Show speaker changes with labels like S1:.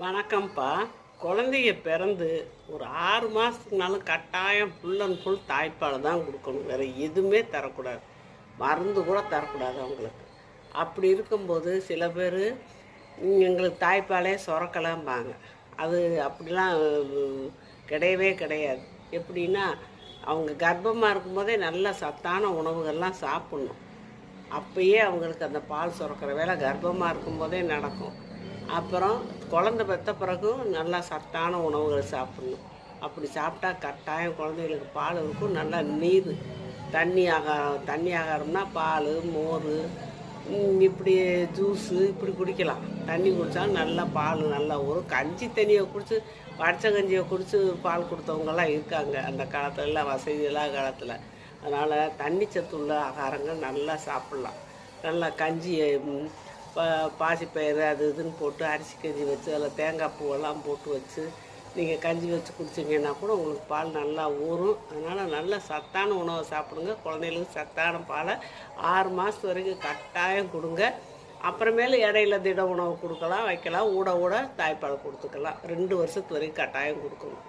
S1: வணக்கம்ப்பா. குழந்தைய பிறந்து ஒரு ஆறு மாதத்துக்குனாலும் கட்டாயம் ஃபுல் அண்ட் ஃபுல் தாய்ப்பால் தான் கொடுக்கணும். வேறு எதுவுமே தரக்கூடாது. மருந்து கூட தரக்கூடாது அவங்களுக்கு. அப்படி இருக்கும்போது சில பேர் எங்களுக்கு தாய்ப்பாலே சுரக்கலாம்பாங்க. அது அப்படிலாம் கிடையவே கிடையாது. எப்படின்னா அவங்க கர்ப்பமாக இருக்கும்போதே நல்ல சத்தான உணவுகள்லாம் சாப்பிட்ணும். அப்பயே அவங்களுக்கு அந்த பால் சுரக்கிற வேலை கர்ப்பமாக இருக்கும்போதே நடக்கும். அப்புறம் குழந்தை பெற்ற பிறகும் நல்லா சத்தான உணவுகள் சாப்பிடணும். அப்படி சாப்பிட்டா கட்டாயம் குழந்தைகளுக்கு பால் இருக்கும். நல்லா நீர் தண்ணி ஆகாரம் தண்ணி ஆகாரம்னா பால் மோர் இப்படி ஜூஸு இப்படி குடிக்கலாம். தண்ணி குடித்தாலும் நல்லா பால் நல்லா வரும் கஞ்சி தண்ணியை குடித்து வடிச்ச கஞ்சியை குடித்து பால் கொடுத்தவங்கெல்லாம் இருக்காங்க அந்த காலத்துலலாம் வசதி இல்லாத காலத்தில். அதனால் தண்ணி சத்துள்ள ஆகாரங்கள் நல்லா சாப்பிட்லாம். நல்லா கஞ்சியை பாசிப்பயிறு அது இதுன்னு போட்டு அரிசி கஞ்சி வச்சு அதில் தேங்காய் பூவெல்லாம் போட்டு வச்சு நீங்கள் கஞ்சி வச்சு குடிச்சிங்கன்னா கூட உங்களுக்கு பால் நல்லா ஊறும். அதனால் நல்ல சத்தான உணவை சாப்பிடுங்க. குழந்தைகளுக்கு சத்தான பாலை ஆறு மாதத்து வரைக்கும் கட்டாயம் கொடுங்க. அப்புறமேலு இடையில திட உணவு கொடுக்கலாம் வைக்கலாம். ஊட ஊட தாய்ப்பால் கொடுத்துக்கலாம். ரெண்டு வருஷத்து வரைக்கும் கட்டாயம் கொடுக்கணும்.